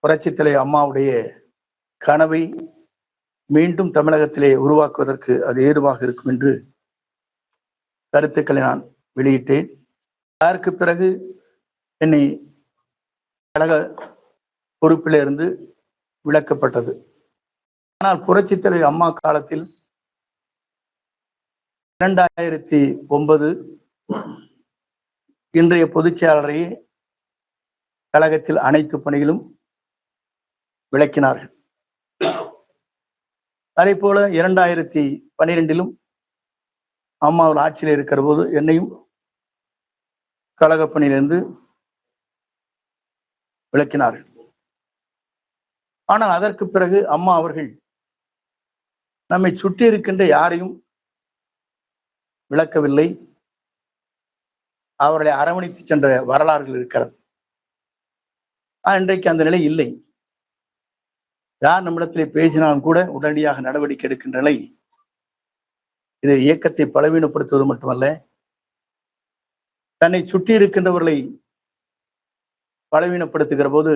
புரட்சித்தலை அம்மாவுடைய கனவை மீண்டும் தமிழகத்திலே உருவாக்குவதற்கு அது ஏதுவாக இருக்கும் என்று கருத்துக்களை நான் வெளியிட்டேன். அதற்கு பிறகு என்னை கழக பொறுப்பிலிருந்து விலக்கப்பட்டது. ஆனால் புரட்சித்தலை அம்மா காலத்தில் இரண்டாயிரத்தி ஒன்பது இன்றைய பொதுச்செயலரையே கழகத்தில் அனைத்து பணிகளும் விளக்கினார்கள். அதே போல இரண்டாயிரத்தி பனிரெண்டிலும் அம்மாவில் ஆட்சியில் இருக்கிற போது என்னையும் கழக பணியிலிருந்து விளக்கினார்கள். ஆனால் அதற்கு பிறகு அம்மா அவர்கள் நம்மை சுற்றி இருக்கின்ற யாரையும் விளக்கவில்லை. அவர்களை அரவணைத்து சென்ற வரலாறுகள் இருக்கிறது. இன்றைக்கு அந்த நிலை இல்லை. யார் நம்மிடத்திலே பேசினாலும் கூட உடனடியாக நடவடிக்கை எடுக்கின்ற நிலை இது இயக்கத்தை பலவீனப்படுத்துவது மட்டுமல்ல தன்னை சுற்றி இருக்கின்றவர்களை பலவீனப்படுத்துகிற போது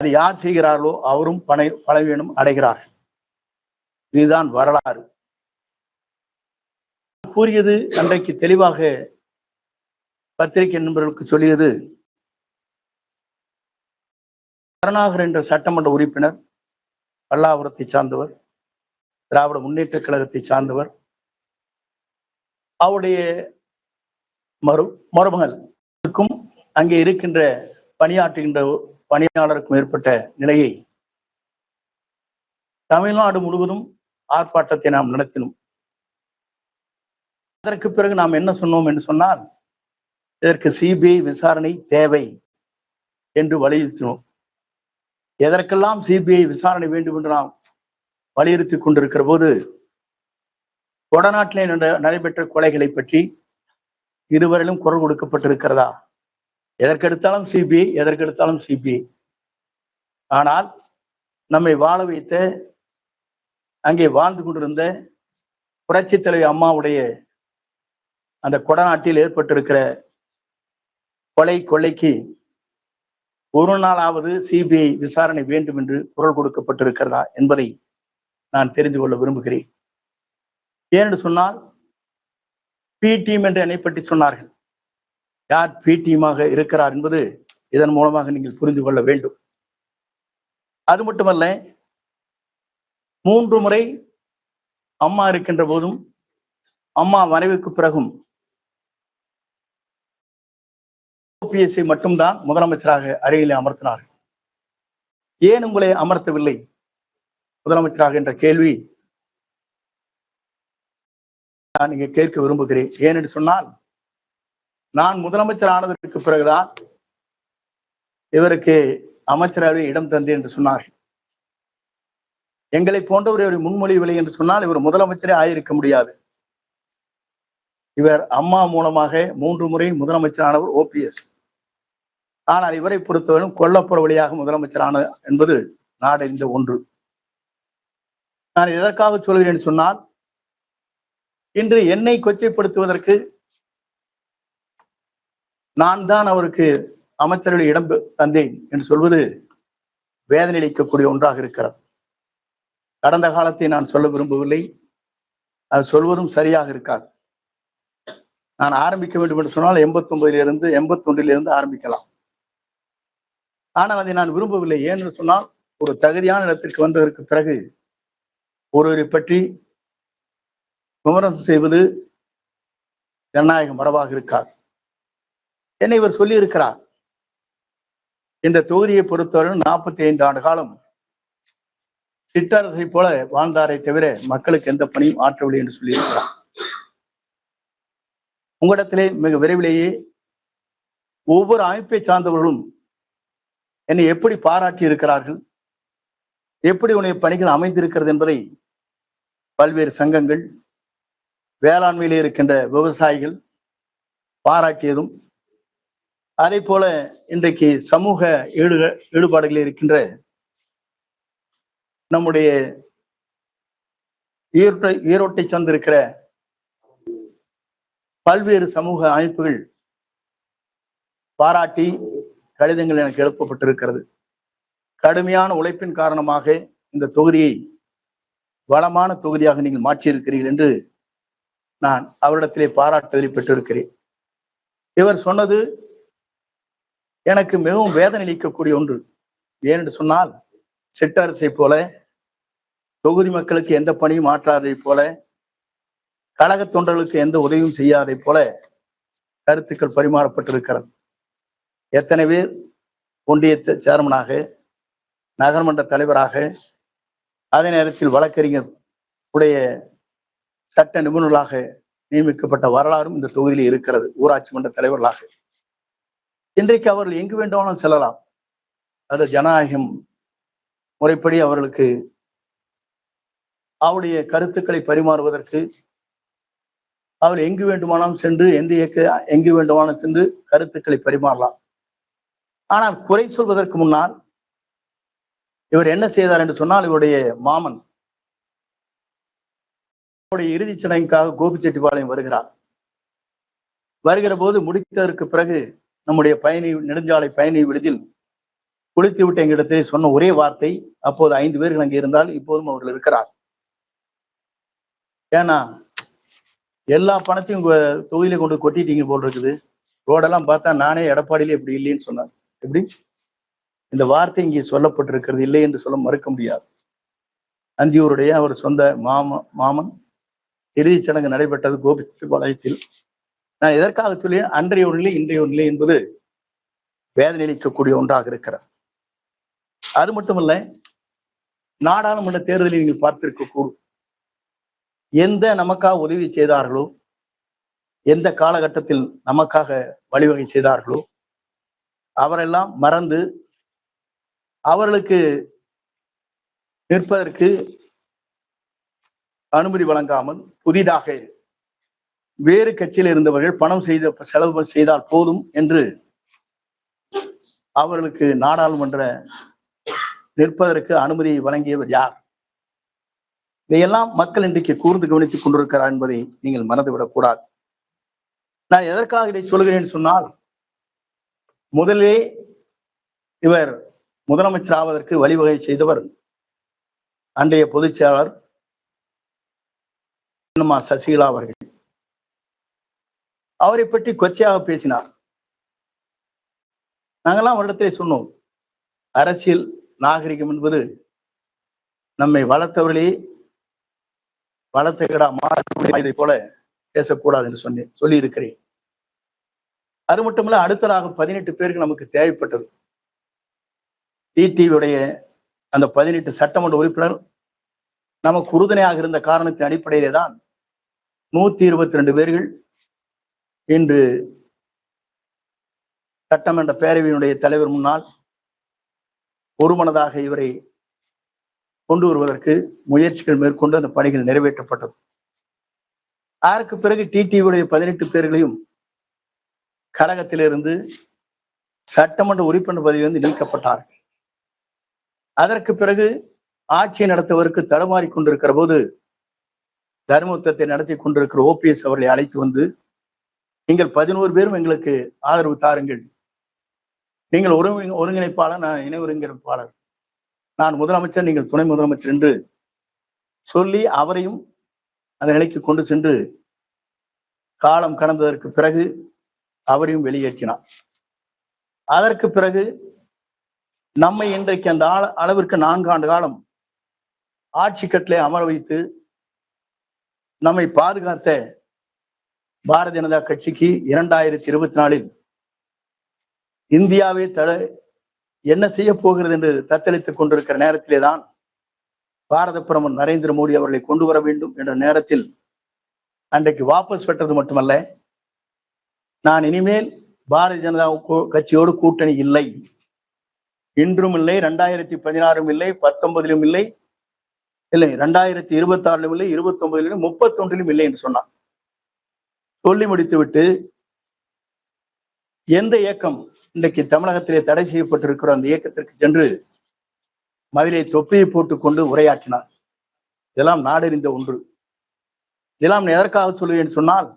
அது யார் செய்கிறார்களோ அவரும் பனை பலவீனம் அடைகிறார்கள். இதுதான் வரலாறு. கூறியது அன்றைக்கு தெளிவாக பத்திரிகை நண்பர்களுக்கு சொல்லியது. கருணாகர் என்ற சட்டமன்ற உறுப்பினர் பல்லாபுரத்தை சார்ந்தவர் திராவிட முன்னேற்ற கழகத்தை சார்ந்தவர் அவருடைய மறு மருமகளுக்கும் அங்கே இருக்கின்ற பணியாற்றுகின்ற பணியாளருக்கும் ஏற்பட்ட நிலையை தமிழ்நாடு முழுவதும் ஆர்ப்பாட்டத்தை நாம் நடத்தினோம். அதற்கு பிறகு நாம் என்ன சொன்னோம் என்று சொன்னால் இதற்கு சிபிஐ விசாரணை தேவை என்று வலியுறுத்தினோம். எதற்கெல்லாம் சிபிஐ விசாரணை வேண்டும் என்று நாம் வலியுறுத்தி கொண்டிருக்கிற போது கொடநாட்டிலே நடைபெற்ற கொலைகளை பற்றி இதுவரையிலும் குரல் கொடுக்கப்பட்டிருக்கிறதா? எதற்கெடுத்தாலும் சிபிஐ எதற்கெடுத்தாலும் சிபிஐ ஆனால் நம்மை வாழ வைத்த அங்கே வாழ்ந்து கொண்டிருந்த புரட்சித் தலைவி அம்மாவுடைய அந்த கொடநாட்டில் ஏற்பட்டிருக்கிற கொலை கொலைக்கு ஒரு நாளாவது சிபிஐ விசாரணை வேண்டும் என்று குரல் கொடுக்கப்பட்டிருக்கிறதா என்பதை நான் தெரிந்து கொள்ள விரும்புகிறேன். ஏனென்று சொன்னால் பி டீம் என்று என்னை பற்றி சொன்னார்கள். யார் பி டீமாக இருக்கிறார் என்பது இதன் மூலமாக நீங்கள் புரிந்து கொள்ள வேண்டும். அது மட்டுமல்ல மூன்று முறை அம்மா இருக்கின்ற போதும் அம்மா மறைவுக்கு பிறகும் ஓபிஎஸ்ஐ மட்டும்தான் முதலமைச்சராக அருகிலே அமர்த்தினார்கள். ஏன் உங்களை அமர்த்தவில்லை? முதலமைச்சராக என்ற கேள்வி நான் இங்கே கேட்க விரும்புகிறேன். ஏனென்று சொன்னால் நான் முதலமைச்சர் ஆனதற்கு பிறகுதான் இவருக்கு அமைச்சரவை இடம் தந்தேன் என்று சொன்னார்கள். எங்களை போன்றவர் இவர் முன்மொழியவில்லை என்று சொன்னால் இவர் முதலமைச்சரே ஆயிருக்க முடியாது. இவர் அம்மா மூலமாக மூன்று முறை முதலமைச்சரானவர் ஓபிஎஸ் ஆனால் இவரை பொறுத்தவரையும் கொல்லப்புற வழியாக முதலமைச்சரான என்பது நாடறிந்த ஒன்று. நான் எதற்காக சொல்கிறேன் என்று சொன்னால் இன்று என்னை கொச்சைப்படுத்துவதற்கு நான் தான் அவருக்கு அமைச்சர்கள் இடம் தந்தேன் என்று சொல்வது வேதனையளிக்கக்கூடிய ஒன்றாக இருக்கிறது. கடந்த காலத்தை நான் சொல்ல விரும்பவில்லை. அது சொல்வதும் சரியாக இருக்காது. நான் ஆரம்பிக்க வேண்டும் என்று சொன்னால் எண்பத்தி ஒன்பதிலிருந்து எண்பத்தி ஒன்றிலிருந்து ஆரம்பிக்கலாம். ஆனால் அதை நான் விரும்பவில்லை. ஏன்னு சொன்னால் ஒரு தகுதியான இடத்திற்கு வந்ததற்கு பிறகு ஒருவரை பற்றி விமர்சனம் செய்வது ஜனநாயக மரபாக இருக்காது. என்னை இவர் சொல்லி இருக்கிறார் இந்த தொகுதியை பொறுத்தவரை நாற்பத்தி ஐந்து ஆண்டு காலம் சிற்றரசை போல வாழ்ந்தாரை தவிர மக்களுக்கு எந்த பணியும் ஆற்றவில்லை என்று சொல்லியிருக்கிறார். உங்களிடத்திலே மிக விரைவிலேயே ஒவ்வொரு அமைப்பை சார்ந்தவர்களும் என்னை எப்படி பாராட்டி இருக்கிறார்கள் எப்படி உன்னுடைய பணிகள் அமைந்திருக்கிறது என்பதை பல்வேறு சங்கங்கள் வேளாண்மையில் இருக்கின்ற விவசாயிகள் பாராட்டியதும் அதே போல இன்றைக்கு சமூக ஈடு ஈடுபாடுகளில் இருக்கின்ற நம்முடைய ஈரோட்டை ஈரோட்டை சார்ந்திருக்கிற பல்வேறு சமூக அமைப்புகள் பாராட்டி கடிதங்கள் எனக்கு எழுப்பப்பட்டிருக்கிறது. கடுமையான உழைப்பின் காரணமாக இந்த தொகுதியை வளமான தொகுதியாக நீங்கள் மாற்றியிருக்கிறீர்கள் என்று நான் அவரிடத்திலே பாராட்டுதலை பெற்றிருக்கிறேன். இவர் சொன்னது எனக்கு மிகவும் வேதனை அளிக்கக்கூடிய ஒன்று. ஏனென்று சொன்னால் சிற்றரசை போல தொகுதி மக்களுக்கு எந்த பணியும் மாற்றாததை போல கழக தொண்டர்களுக்கு எந்த உதவியும் செய்யாதை போல கருத்துக்கள் பரிமாறப்பட்டிருக்கிறது. எத்தனை பேர் ஒன்றிய சேர்மனாக நகர்மன்ற தலைவராக அதே நேரத்தில் வழக்கறிஞர் உடைய சட்ட நிபுணர்களாக நியமிக்கப்பட்ட வரலாறும் இந்த தொகுதியில் இருக்கிறது ஊராட்சி மன்ற தலைவர்களாக. இன்றைக்கு அவர்கள் எங்கு வேண்டுமானாலும் செல்லலாம். அது ஜனநாயகம் முறைப்படி அவர்களுக்கு அவருடைய கருத்துக்களை பரிமாறுவதற்கு அவர் எங்கு வேண்டுமானாலும் சென்று எந்த இயக்க எங்கு வேண்டுமானாலும் சென்று கருத்துக்களை பரிமாறலாம். ஆனால் குறை சொல்வதற்கு முன்னால் இவர் என்ன செய்தார் என்று சொன்னால் இவருடைய மாமன் அவருடைய இறுதிச் சடங்குக்காக கோபிச்செட்டிப்பாளையம் வருகிறார். வருகிற போது முடித்ததற்கு பிறகு நம்முடைய பயணி நெடுஞ்சாலை பயணி விடுதில் குளித்து விட்ட எங்களிடத்திலே சொன்ன ஒரே வார்த்தை அப்போது ஐந்து பேர்கள் அங்கே இருந்தால் இப்போதும் அவர்கள் இருக்கிறார் ஏன்னா எல்லா பணத்தையும் உங்க தொகுதியில கொண்டு கொட்டிட்டீங்க போல் இருக்குது. ரோடெல்லாம் பார்த்தா நானே எடப்பாடியிலே இப்படி இல்லைன்னு சொன்னார். எப்படி? இந்த வார்த்தை இங்கே சொல்லப்பட்டிருக்கிறது இல்லை என்று சொல்ல மறுக்க முடியாது. அந்தியூருடைய அவர் சொந்த மாம மாமன் இறுதிச் சடங்கு நடைபெற்றது கோபிச்செட்டிப்பாளையத்தில் நான் எதற்காக சொல்லி அன்றைய ஒரு நிலை இன்றைய ஒரு நிலை என்பது வேதனை அளிக்கக்கூடிய ஒன்றாக இருக்கிறது. அது மட்டுமல்ல நாடாளுமன்ற தேர்தலில் நீங்கள் பார்த்திருக்க கூடும் எந்த நமக்காக உதவி செய்தார்களோ எந்த காலகட்டத்தில் நமக்காக வழிவகை செய்தார்களோ அவரெல்லாம் மறந்து அவர்களுக்கு நிற்பதற்கு அனுமதி வழங்காமல் புதிதாக வேறு கட்சியில் இருந்தவர்கள் பணம் செய்த செலவு செய்தால் போதும் என்று அவர்களுக்கு நாடாளுமன்ற நிற்பதற்கு அனுமதி வழங்கியவர் யார்? இதையெல்லாம் மக்கள் இன்றைக்கு கூர்ந்து கவனித்துக் கொண்டிருக்கிறார் என்பதை நீங்கள் மறந்துவிடக் கூடாது. நான் எதற்காக இதை சொல்கிறேன் சொன்னால் முதலே இவர் முதலமைச்சர் ஆவதற்கு வழிவகை செய்தவர் அன்றைய பொதுச் செயலாளர் சசிகலா அவர்கள். அவரை பற்றி கொச்சையாக பேசினார். நாங்கெல்லாம் அவரிடத்திலே சொன்னோம் அரசியல் நாகரிகம் என்பது நம்மை வளர்த்தவர்களே வளர்த்த கிடா மாறி போல பேசக்கூடாது என்று சொன்னேன் சொல்லி இருக்கிறேன் அது மட்டுமல்ல அடுத்ததாக பதினெட்டு பேருக்கு நமக்கு தேவைப்பட்டது. டிடிவியுடைய அந்த பதினெட்டு சட்டமன்ற உறுப்பினர் நமக்கு உறுதுணையாக இருந்த காரணத்தின் அடிப்படையிலே தான் நூத்தி இருபத்தி ரெண்டு பேர்கள் இன்று சட்டமன்ற பேரவையினுடைய தலைவர் முன்னால் ஒருமனதாக இவரை கொண்டு வருவதற்கு முயற்சிகள் மேற்கொண்டு அந்த பணிகள் நிறைவேற்றப்பட்டது. அதற்கு பிறகு டிடிவியுடைய பதினெட்டு பேர்களையும் கழகத்திலிருந்து சட்டமன்ற உறுப்பினர் பதவியிலிருந்து நீக்கப்பட்டார்கள். அதற்கு பிறகு ஆட்சியை நடத்துவதற்கு தடுமாறி கொண்டிருக்கிற போது தர்மயுத்தத்தை நடத்தி கொண்டிருக்கிற ஓபிஎஸ் அவர்களை அழைத்து வந்து நீங்கள் பதினோரு பேரும் எங்களுக்கு ஆதரவு தாருங்கள். நீங்கள் ஒரு ஒருங்கிணைப்பாளர் நான் இணை ஒருங்கிணைப்பாளர். நான் முதலமைச்சர் நீங்கள் துணை முதலமைச்சர் என்று சொல்லி அவரையும் அந்த நிலைக்கு கொண்டு சென்று காலம் கடந்ததற்கு பிறகு அவரையும் வெளியேற்றினார் அதற்கு பிறகு நம்மை இன்றைக்கு அந்த அளவிற்கு நான்கு ஆண்டு காலம் ஆட்சி கட்டிலே அமர வைத்து நம்மை பாதுகாத்த பாரதிய ஜனதா கட்சிக்கு இரண்டாயிரத்தி இருபத்தி நாலில் இந்தியாவே தட என்ன செய்ய போகிறது என்று தத்தளித்துக் கொண்டிருக்கிற நேரத்திலே தான் பாரத பிரதமர் நரேந்திர மோடி அவர்களை கொண்டு வர வேண்டும் என்ற நேரத்தில் அன்றைக்கு வாபஸ் பெற்றது மட்டுமல்ல நான் இனிமேல் பாரதிய ஜனதா கட்சியோடு கூட்டணி இல்லை. இன்றும் இல்லை ரெண்டாயிரத்தி பதினாறும் இல்லை பத்தொன்பதிலும் இல்லை இல்லை ரெண்டாயிரத்தி இருபத்தி ஆறிலும் இல்லை இருபத்தி ஒன்பதிலும் முப்பத்தி ஒன்றிலும் இல்லை என்று சொன்னான் சொல்லி முடித்துவிட்டு எந்த இயக்கம் இன்றைக்கு தமிழகத்திலே தடை செய்யப்பட்டிருக்கிற அந்த இயக்கத்திற்கு சென்று மதிலை தொப்பியை போட்டுக்கொண்டு உரையாற்றினார். இதெல்லாம் நாடறிந்த ஒன்று. இதெல்லாம் எதற்காக சொல்லுவேன் சொன்னால்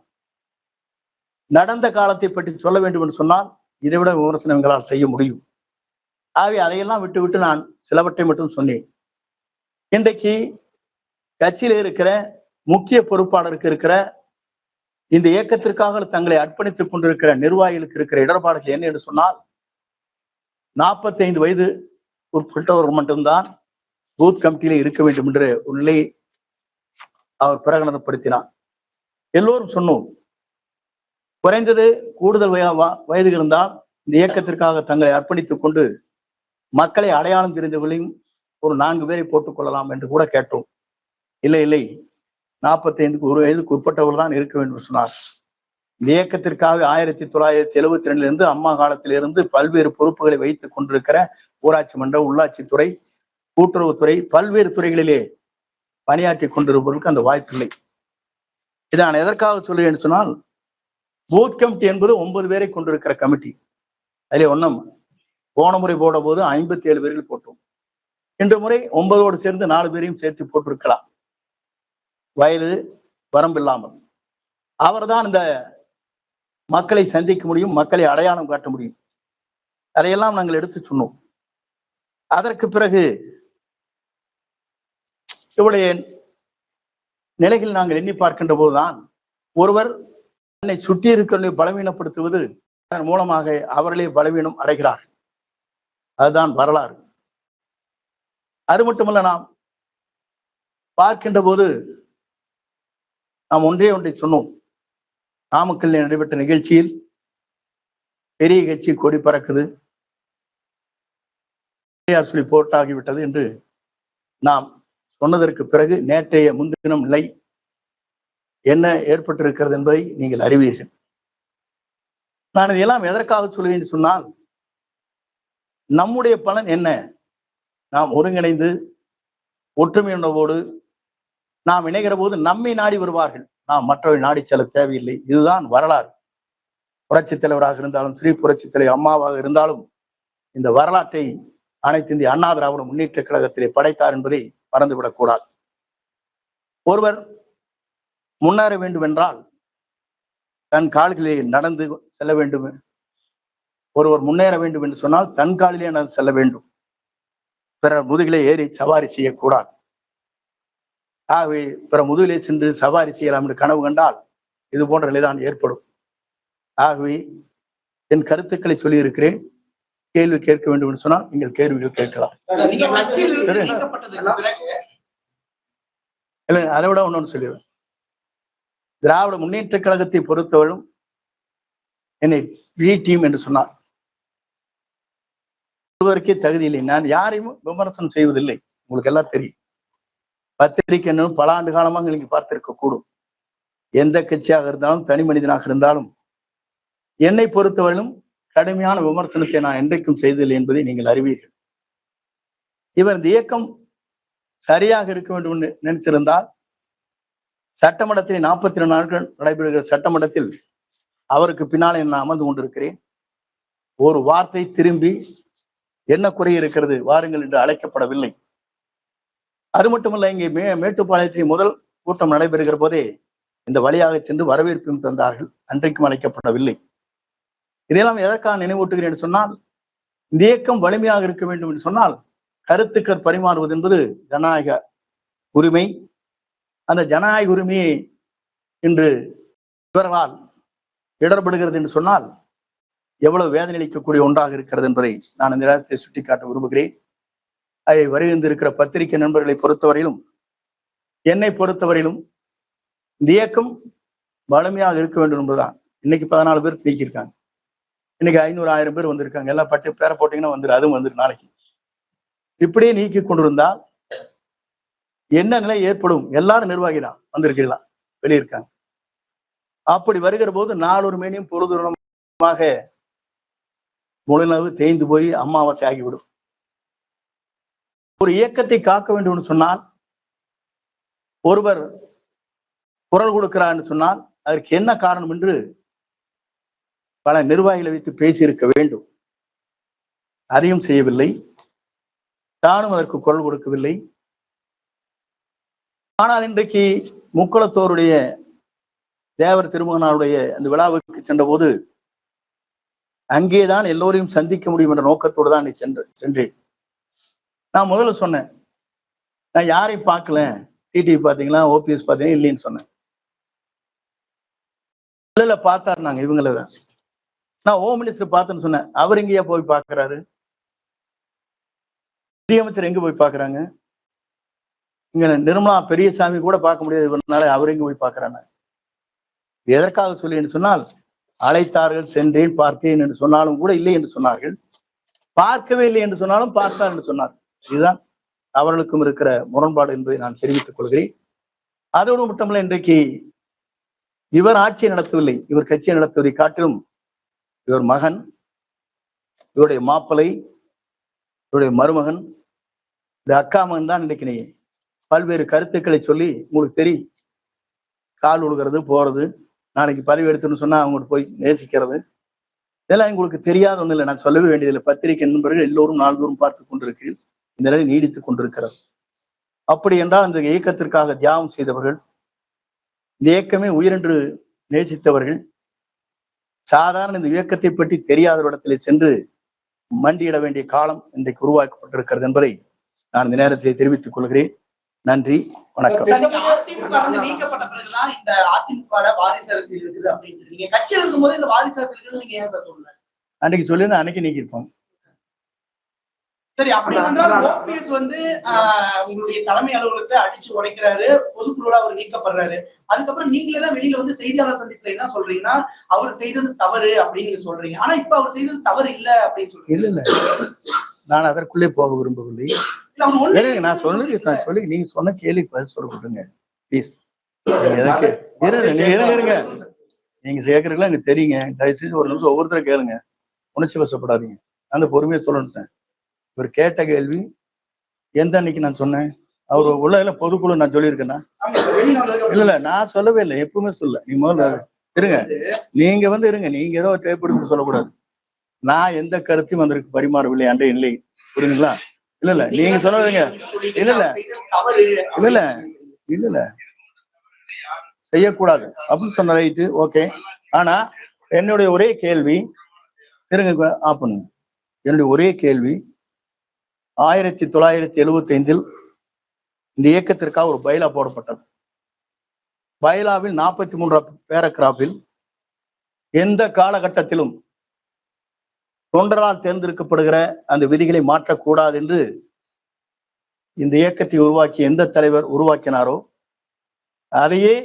நடந்த காலத்தை பற்றி சொல்ல வேண்டும் என்று சொன்னால் இதைவிட விமர்சனம் எங்களால் செய்ய முடியும். ஆகவே அதையெல்லாம் விட்டுவிட்டு நான் சிலவற்றை மட்டும் சொன்னேன். இன்றைக்கு கட்சியில இருக்கிற முக்கிய பொறுப்பாளருக்கு இருக்கிற இந்த இயக்கத்திற்காக தங்களை அர்ப்பணித்துக் கொண்டிருக்கிற நிர்வாகிகளுக்கு இருக்கிற இடர்பாடுகள் என்ன என்று சொன்னால் நாற்பத்தைந்து வயது உட்பட்டவர்கள் மட்டும்தான் பூத் கமிட்டியில இருக்க வேண்டும் என்ற ஒரு நிலையை அவர் பிரகடனப்படுத்தினார். எல்லோரும் சொன்னோம் குறைந்தது கூடுதல் வய- வ- வயது இருந்தால் இந்த இயக்கத்திற்காக தங்களை அர்ப்பணித்துக் கொண்டு மக்களை அடையாளம் தெரிந்தவர்களையும் ஒரு நான்கு பேரை போட்டுக் கொள்ளலாம் என்று கூட கேட்டோம். இல்லை இல்லை. நாற்பத்தி ஐந்துக்கு ஒரு வயதுக்கு உட்பட்டவர்கள் தான் இருக்க வேண்டும் சொன்னார். இந்த இயக்கத்திற்காக ஆயிரத்தி தொள்ளாயிரத்தி எழுபத்தி ரெண்டுலேருந்து அம்மா காலத்திலிருந்து பல்வேறு பொறுப்புகளை வைத்துக் கொண்டிருக்கிற ஊராட்சி மன்ற உள்ளாட்சித்துறை கூட்டுறவுத்துறை பல்வேறு துறைகளிலே பணியாற்றி கொண்டிருப்பவர்களுக்கு அந்த வாய்ப்பில்லை. இதை நான் எதற்காக சொல்லுவேன் சொன்னால் பூத் கமிட்டி என்பது ஒன்பது பேரை கொண்டிருக்கிற கமிட்டி அதிலே ஒன்றும் போன முறை போட போது ஐம்பத்தி ஏழு பேர்கள் போட்டோம். இன்று முறை ஒன்பதோடு சேர்ந்து நாலு பேரையும் சேர்த்து போட்டிருக்கலாம். வயது வரம்பில்லாமல் அவர்தான் இந்த மக்களை சந்திக்க முடியும் மக்களை அடையாளம் காட்ட முடியும். அதையெல்லாம் நாங்கள் எடுத்து சொன்னோம். அதற்கு பிறகு இவருடைய நிலைகள் நாங்கள் எண்ணி பார்க்கின்ற போதுதான் ஒருவர் தன்னை சுற்றி இருக்கிறவர்களை பலவீனப்படுத்துவது அதன் மூலமாக அவர்களே பலவீனம் அடைகிறார். அதுதான் வரலாறு. அது மட்டுமல்ல நாம் பார்க்கின்ற போது நாம் ஒன்றே ஒன்றை சொன்னோம். நாமக்கல்லில் நடைபெற்ற நிகழ்ச்சியில் பெரிய கட்சி கொடி பறக்குது. சொல்லி போட்டாகிவிட்டது என்று நாம் சொன்னதற்கு பிறகு நேற்றைய முன்தினம் நிலை என்ன ஏற்பட்டிருக்கிறது என்பதை நீங்கள் அறிவீர்கள். நான் இதையெல்லாம் எதற்காக சொல்லுவேன் என்று சொன்னால் நம்முடைய பலன் என்ன? நாம் ஒருங்கிணைந்து ஒற்றுமை உணவோடு நாம் இணைகிற போது நம்மை நாடி வருவார்கள். நாம் மற்றவர்கள் நாடி செல்ல தேவையில்லை. இதுதான் வரலாறு. புரட்சித் தலைவராக இருந்தாலும் ஸ்ரீ புரட்சித் தலைவர் அம்மாவாக இருந்தாலும் இந்த வரலாற்றை அனைத்து இந்திய அண்ணா திராவிட முன்னேற்ற கழகத்திலே படைத்தார் என்பதை மறந்துவிடக்கூடாது ஒருவர் முன்னேற வேண்டும் என்றால் தன் கால்களிலே நடந்து செல்ல வேண்டும். ஒருவர் முன்னேற வேண்டும் என்று சொன்னால் தன் காலிலே நடந்து செல்ல வேண்டும். பிறர் முதுகிலே ஏறி சவாரி செய்யக்கூடாது. ஆகவே பிற முதுகிலே சென்று சவாரி செய்யலாம் என்று கனவு கண்டால் இது போன்ற நிலைதான் ஏற்படும். ஆகவே என் கருத்துக்களை சொல்லியிருக்கிறேன். கேள்வி கேட்க வேண்டும் என்று சொன்னால் நீங்கள் கேள்விகள் கேட்கலாம். இல்லை அதை விட ஒன்னொன்று சொல்லிடுவேன் திராவிட முன்னேற்ற கழகத்தை பொறுத்தவரும் என்னை வி டீம் என்று சொன்னார். சொல்வதற்கே தகுதி இல்லை. நான் யாரையும் விமர்சனம் செய்வதில்லை. உங்களுக்கு எல்லாம் தெரியும். பத்திரிகை என்னும் பல ஆண்டு காலமாக நீங்க பார்த்திருக்க கூடும். எந்த கட்சியாக இருந்தாலும் தனி மனிதனாக இருந்தாலும் என்னை பொறுத்தவரையிலும் கடுமையான விமர்சனத்தை நான் என்றைக்கும் செய்ததில்லை என்பதை நீங்கள் அறிவீர்கள். இவர் இந்த இயக்கம் சரியாக இருக்க வேண்டும் என்று நினைத்திருந்தால் சட்டமன்றத்தில் நாற்பத்தி ரெண்டு நாட்கள் நடைபெறுகிற சட்டமன்றத்தில் அவருக்கு பின்னாலே நான் அமர்ந்து கொண்டிருக்கிறேன். ஒரு வார்த்தை திரும்பி என்ன குறை இருக்கிறது வாருங்கள் என்று அழைக்கப்படவில்லை. அது மட்டுமல்ல இங்கே மே மேட்டுப்பாளையத்தில் முதல் கூட்டம் நடைபெறுகிற போதே இந்த வழியாக சென்று வரவேற்பும் தந்தார்கள். அன்றைக்கும் அழைக்கப்படவில்லை. இதையெல்லாம் எதற்காக நினைவூட்டுகிறேன் என்று சொன்னால் இந்த இயக்கம் வலிமையாக இருக்க வேண்டும் என்று சொன்னால் கருத்துக்கள் பரிமாறுவது என்பது ஜனநாயக உரிமை. அந்த ஜனநாயக உரிமையை இன்று இவர்களால் இடர்படுகிறது என்று சொன்னால் எவ்வளவு வேதனை அளிக்கக்கூடிய ஒன்றாக இருக்கிறது என்பதை நான் இந்த நேரத்தை சுட்டிக்காட்ட விரும்புகிறேன். அதை வருகின்றிருக்கிற பத்திரிகை நண்பர்களை பொறுத்தவரையிலும் என்னை பொறுத்தவரையிலும் இந்த இயக்கம் வலிமையாக இருக்க வேண்டும் என்பதுதான். இன்னைக்கு பதினாலு பேர் நீக்கியிருக்காங்க. இன்னைக்கு ஐநூறு ஆயிரம் பேர் வந்திருக்காங்க. எல்லாம் பட்டு பேரை போட்டீங்கன்னா வந்துரு அதுவும் வந்துரு நாளைக்கு. இப்படியே நீக்கி கொண்டிருந்தால் என்ன நிலை ஏற்படும்? எல்லாரும் நிர்வாகி தான் வந்திருக்கலாம் வெளியிருக்காங்க. அப்படி வருகிற போது நாளொரு மேனியும் பொருதுரணமாக முழுநவு தேய்ந்து போய் அமாவாசை ஆகிவிடும். ஒரு இயக்கத்தை காக்க வேண்டும் என்று சொன்னால் ஒருவர் குரல் கொடுக்கிறார்னு சொன்னால் அதற்கு என்ன காரணம் என்று பல நிர்வாகிகளை வைத்து பேசியிருக்க வேண்டும். அதையும் செய்யவில்லை. தானும் அதற்கு குரல் கொடுக்கவில்லை. ஆனால் இன்றைக்கு முக்குளத்தோருடைய தேவர் திருமகனாருடைய அந்த விழாவுக்கு சென்றபோது அங்கேதான் எல்லோரையும் சந்திக்க முடியும் என்ற நோக்கத்தோடு தான் நீ சென்று சென்றேன். நான் முதல்ல சொன்னேன் நான் யாரையும் பார்க்கல? டிடிவி பாத்தீங்களா ஓபிஎஸ் பார்த்தீங்கன்னா இல்லைன்னு சொன்னேன். இல்ல இல்ல பார்த்தாரு நாங்க இவங்கள தான். நான் ஹோம் மினிஸ்டர் பார்த்தேன்னு சொன்னேன் அவர் எங்கேயா போய் பார்க்கறாரு? நிதியமைச்சர் எங்க போய் பார்க்கறாங்க? இங்க நிர்மலா பெரியசாமி கூட பார்க்க முடியாது. இவனால அவரையும் போய் பார்க்குறாங்க? எதற்காக சொல்லி என்று சொன்னால் அழைத்தார்கள் சென்றேன் பார்த்தேன் என்று சொன்னாலும் கூட இல்லை என்று சொன்னார்கள். பார்க்கவே இல்லை என்று சொன்னாலும் பார்த்தார் என்று சொன்னார். இதுதான் அவர்களுக்கும் இருக்கிற முரண்பாடு என்பதை நான் தெரிவித்துக் கொள்கிறேன். அதோடு மட்டுமல்ல இன்றைக்கு இவர் ஆட்சியை நடத்தவில்லை. இவர் கட்சியை நடத்துவதை காட்டிலும் இவர் மகன் இவருடைய மாப்பிளை இவருடைய மருமகன் இந்த அக்கா மகன் தான் இன்னைக்கு நீ பல்வேறு கருத்துக்களை சொல்லி உங்களுக்கு தெரியும். கால் உழுகிறது போகிறது நாளைக்கு பதவி எடுத்துன்னு சொன்னால் அவங்கள்ட்ட போய் நேசிக்கிறது. இதெல்லாம் உங்களுக்கு தெரியாத ஒன்றும் இல்லை. நான் சொல்லவே வேண்டியதில்லை. பத்திரிகை நண்பர்கள் எல்லோரும் நாள்தோறும் பார்த்து கொண்டிருக்கிறீர்கள். இந்த நிலை நீடித்துக் கொண்டிருக்கிறது. அப்படி என்றால் அந்த இயக்கத்திற்காக தியாகம் செய்தவர்கள் இந்த இயக்கமே உயிரென்று நேசித்தவர்கள் சாதாரண இந்த இயக்கத்தை பற்றி தெரியாத இடத்திலே சென்று மண்டியிட வேண்டிய காலம் இன்றைக்கு உருவாக்கப்பட்டிருக்கிறது என்பதை நான் இந்த நேரத்தில் தெரிவித்துக் கொள்கிறேன். நன்றி வணக்கம். அன்னைக்கு சொல்லியிருந்தா அன்னைக்கு நீக்கியிருப்போம். சரி அப்படி என்றால் ஓபிஎஸ் வந்து உங்களுடைய தலைமை அலுவலகத்தை அடிச்சு உடைக்கிறாரு பொதுக்குழுல அவர் நீக்கப்படுறாரு. அதுக்கப்புறம் நீங்களே தான் வெளியில வந்து செய்தியாளர் சந்திப்புல என்ன சொல்றீங்கன்னா அவர் செய்தது தவறு அப்படின்னு நீங்க சொல்றீங்க. ஆனா இப்ப அவர் செய்தது தவறு இல்ல அப்படின்னு சொல்றீங்க. இல்ல இல்ல. நான் அதற்குள்ளே போக விரும்பவில்லை. நான் சொல்லி நான் சொல்லி நீங்க சொன்ன கேள்வி பதில் சொல்ல கொடுங்க ப்ளீஸ் இருங்க நீங்க சேர்க்கறதுலாம் எனக்கு தெரியுங்க. தயவு செஞ்சு ஒரு நிமிஷம் ஒவ்வொருத்தரும் கேளுங்க. உணர்ச்சி வசப்படாதீங்க. அந்த பொறுமையை சொல்லணுட்டேன் இவர் கேட்ட கேள்வி எந்த அன்னைக்கு நான் சொன்னேன்? அவர் உள்ள இல்ல பொதுக்குழு நான் சொல்லியிருக்கேன்னா? இல்ல இல்ல நான் சொல்லவே இல்லை. எப்பவுமே சொல்ல நீ முதல்ல இருங்க. நீங்க வந்து இருங்க. நீங்க ஏதோ டேப் எடுத்து சொல்லக்கூடாது. நான் எந்த கருத்தையும் அதற்கு பரிமாறவில்லை. அன்றே இல்லை. புரியுதுங்களா? இல்ல இல்ல. நீங்க சொன்னதுங்க இல்ல இல்ல. இல்ல இல்ல. இல்ல இல்ல. செய்யக்கூடாது. அப்படின்னு சொன்ன ரைட்டு. ஓகே. ஆனா என்னுடைய ஒரே கேள்வி இருங்க ஆஃப் பண்ணுங்க. என்னுடைய ஒரே கேள்வி ஆயிரத்தி தொள்ளாயிரத்தி எழுபத்தி ஐந்தில் இந்த இயக்கத்திற்காக ஒரு பைலா போடப்பட்டது. பைலாவில் நாற்பத்தி மூன்றாம் பேரகிராஃபில் எந்த காலகட்டத்திலும் தொண்டரால் தேர்ந்தெடுக்கப்படுகிற அந்த விதிகளை மாற்றக்கூடாது என்று இந்த இயக்கத்தை உருவாக்கிய எந்த தலைவர் உருவாக்கினாரோ அதையே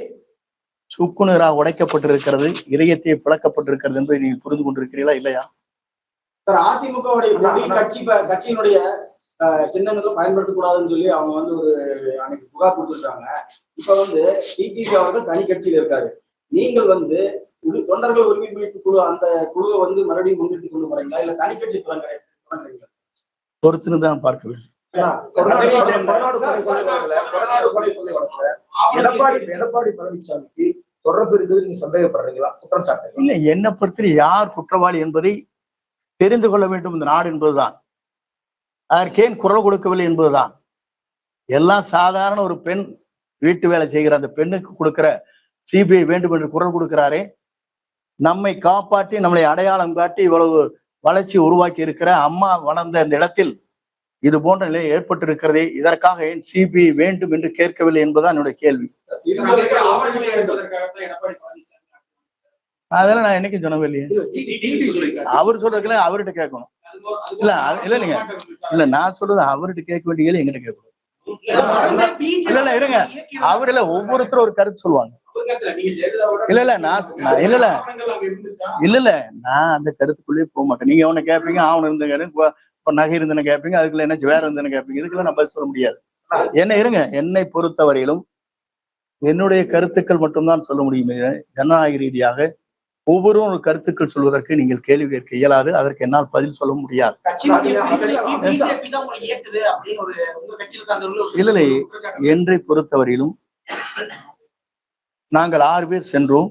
சுக்குநீராக உடைக்கப்பட்டிருக்கிறது இதயத்தை பிளக்கப்பட்டிருக்கிறது என்பதை நீங்க புரிந்து கொண்டிருக்கிறீர்களா இல்லையா? அதிமுகவுடைய கட்சி கட்சியினுடைய சின்னங்களை பயன்படுத்தக்கூடாதுன்னு சொல்லி அவங்க வந்து ஒரு அன்னைக்கு புகார் கொடுத்துருக்காங்க. இப்ப வந்து டிடிவி அவர்கள் தனி கட்சியில இருக்காரு. நீங்கள் வந்து தொண்டர்கள் உரிமை மீட்பு குழு அந்த குழுவை வந்து மறுபடியும் முன்னிட்டு கொண்டு போறீங்களா இல்ல தனி கட்சி தொடங்குறீங்க தொடங்குறீங்களா பொறுத்துன்னு தான் பார்க்க வேண்டும் எடப்பாடி எடப்பாடி பழனிசாமிக்கு தொடர்பு இருக்குது நீங்க சந்தேகப்படுறீங்களா இல்லை என்னை பொறுத்தவரை யார் குற்றவாளி என்பதை தெரிந்து கொள்ள வேண்டும் இந்த நாடு என்பதுதான் அதற்கு ஏன் குரல் கொடுக்கவில்லை என்பதுதான் எல்லாம் சாதாரண ஒரு பெண் வீட்டு வேலை செய்கிற அந்த பெண்ணுக்கு கொடுக்கிற சிபிஐ வேண்டும் என்று குரல் கொடுக்கிறாரே நம்மை காப்பாற்றி நம்மளை அடையாளம் காட்டி இவ்வளவு வளர்ச்சி உருவாக்கி இருக்கிற அம்மா வளர்ந்த இந்த இடத்தில் இது போன்ற நிலை ஏற்பட்டிருக்கிறதே இதற்காக ஏன் சிபிஐ வேண்டும் என்று கேட்கவில்லை என்பதுதான் என்னுடைய கேள்வி. அதெல்லாம் நான் என்னைக்கும் சொன்னவே இல்லையே அவர் சொல்றதுக்குள்ள அவர்கிட்ட கேட்கணும். இல்ல, இல்ல, இல்லைங்க. இல்ல நான் சொல்றது அவர்கிட்ட கேட்க வேண்டிய எங்கிட்ட கேட்கணும் இல்ல, இல்ல, இருங்க. அவர் இல்ல ஒவ்வொருத்தரும் ஒரு கருத்து சொல்லுவாங்க. இல்ல இல்ல நான் இல்ல இல்ல. இல்ல இல்ல. நான் அந்த கருத்துக்குள்ளேயே போக மாட்டேன். நீங்க அவனை கேட்பீங்க அவன் இருந்த கேளு இப்ப இப்ப நகை இருந்தன கேட்பீங்க அதுக்குள்ள என்ன வேற இருந்தன கேட்பீங்க இதுக்கெல்லாம் நான் பதில் சொல்ல முடியாது. என்ன இருங்க. என்னை பொறுத்தவரையிலும் என்னுடைய கருத்துக்கள் மட்டும்தான் சொல்ல முடியும் ஜனநாயக ரீதியாக ஒரு கருத்துக்கள் சொல்வதற்கு நீங்கள் கேள்வி கேட்க இயலாது. அதற்கு என்னால் பதில் சொல்ல முடியாது. இல்ல. என்னை பொறுத்தவரையிலும் நாங்கள் ஆறு பேர் சென்றோம்.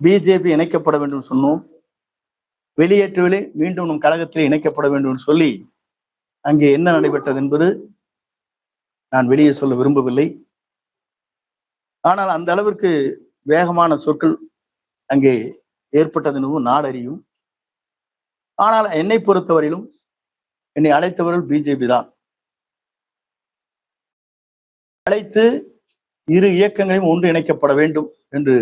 பிஜேபி இணைக்கப்பட வேண்டும் சொன்னோம். வெளியேற்றவிலே மீண்டும் நம் கழகத்தில் இணைக்கப்பட வேண்டும் என்று சொல்லி அங்கே என்ன நடைபெற்றது என்பது நான் வெளியே சொல்ல விரும்பவில்லை. ஆனால் அந்த அளவிற்கு வேகமான சொற்கள் அங்கே ஏற்பட்டது என்னவோ நாடறியும். ஆனால் என்னை பொறுத்தவரையிலும் என்னை அழைத்தவர்கள் பிஜேபி தான். அழைத்து இரு இயக்கங்களையும் ஒன்று இணைக்கப்பட வேண்டும் என்று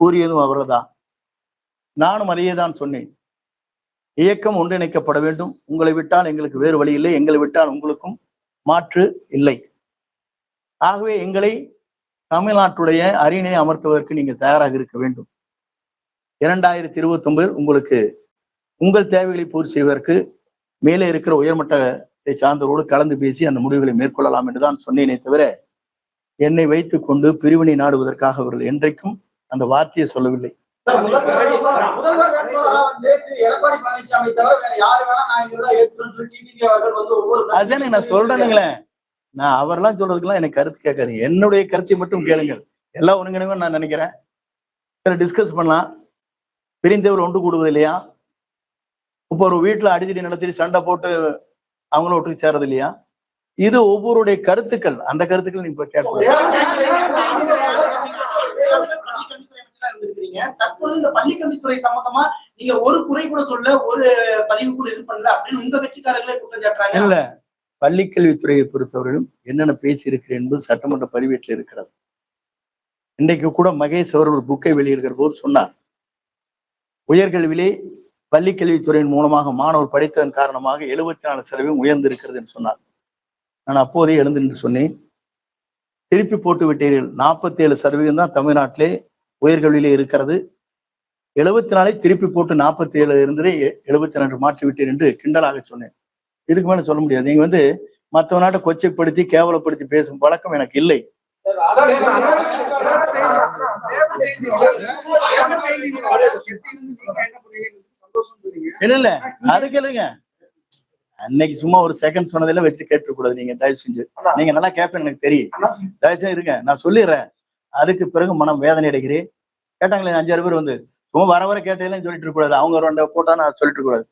கூறியதும் அவர்தான். நானும் அதையே தான் சொன்னேன். இயக்கம் ஒன்றிணைக்கப்பட வேண்டும். உங்களை விட்டால் எங்களுக்கு வேறு வழி இல்லை. எங்களை விட்டால் உங்களுக்கும் மாற்று இல்லை. ஆகவே எங்களை தமிழ்நாட்டுடைய அரியணை அமர்த்துவதற்கு நீங்கள் தயாராக இருக்க வேண்டும். இரண்டாயிரத்தி இருபத்தி ஒன்பதில் உங்களுக்கு உங்கள் தேவைகளை பூர்த்தி செய்வதற்கு மேலே இருக்கிற உயர்மட்டத்தை சார்ந்தவரோடு கலந்து பேசி அந்த முடிவுகளை மேற்கொள்ளலாம் என்று தான் சொன்னேனே தவிர என்னை வைத்துக் கொண்டு பிரிவினை நாடுவதற்காக அவர்கள் என்றைக்கும் அந்த வார்த்தையை சொல்லவில்லை. அதுதானே நான் சொல்றேனுங்களே. நான் அவரெல்லாம் சொல்றதுக்கெல்லாம் எனக்கு கருத்து கேட்காதீங்க. என்னுடைய கருத்தை மட்டும் கேளுங்கள். எல்லாம் ஒருங்கிணைவும் நான் நினைக்கிறேன். டிஸ்கஸ் பண்ணலாம். பிரிந்தவர் ஒன்று கூடுவது இல்லையா இப்போ ஒரு வீட்டுல அடிதடி நடத்தி சண்டை போட்டு அவங்களும் ஒட்டுக்கு சேர்றது இல்லையா இது ஒவ்வொருடைய கருத்துக்கள். அந்த கருத்துக்கள் நீங்க இல்ல. பள்ளிக்கல்வித்துறையை பொறுத்தவரையிலும் என்னென்ன பேசி இருக்கிறேன் என்பது சட்டமன்ற பதிவேட்டில் இருக்கிறது. இன்றைக்கு கூட மகேஷ் அவர் ஒரு புக்கை வெளியிடுகிற போது சொன்னார். உயர்கல்வியிலே பள்ளிக்கல்வித்துறையின் மூலமாக மாணவர் படித்ததன் காரணமாக எழுபத்தி நாலு சதவீதம் உயர்ந்திருக்கிறது என்று சொன்னார். நான் அப்போதே எழுந்து நின்று சொன்னேன். திருப்பி போட்டு விட்டீர்கள். நாற்பத்தி ஏழு சதவீதம் தான் தமிழ்நாட்டிலே உயர்கல்வியிலே இருக்கிறது. எழுபத்தி நாளை திருப்பி போட்டு நாற்பத்தி ஏழு இருந்ததே எழுபத்தி ரெண்டு மாற்றி விட்டீர் என்று கிண்டலாக சொன்னேன். இதுக்கு மேல சொல்ல முடியாது. நீங்க வந்து மற்ற நாட்டை கொச்சைப்படுத்தி கேவலப்படுத்தி பேசும் பழக்கம் எனக்கு இல்லை. இல்ல இல்ல. அதுக்கு இல்லைங்க அன்னைக்கு சும்மா ஒரு செகண்ட் சொன்னதெல்லாம் வச்சுட்டு கேட்டுக்க கூடாது நீங்க தயவு செஞ்சு. நீங்க நல்லா கேட்பேன் எனக்கு தெரியும். தயவு செஞ்சு இருங்க. நான் சொல்லிடுறேன். அதுக்கு பிறகு மனம் வேதனை அடைகிறேன். கேட்டாங்களே அஞ்சாறு பேர் வந்து சும்மா வர வர கேட்டதெல்லாம் சொல்லிட்டு இருக்க கூடாது அவங்க ரெண்டு போட்டா நான் சொல்லிட்டு கூடாது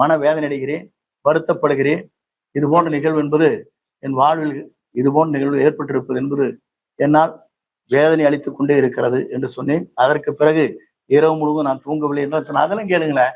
மன வேதனை அடைகிறேன். வருத்தப்படுகிறேன். இது போன்ற நிகழ்வு என்பது என் வாழ்வில் இது போன்ற நிகழ்வு ஏற்பட்டிருப்பது என்பது என்னால் வேதனை அளித்துக் கொண்டே இருக்கிறது என்று சொன்னேன். அதற்கு பிறகு இரவு முழுவதும் நான் தூங்கவில்லை என்று சொன்னேன். அதெல்லாம் கேளுங்களேன்.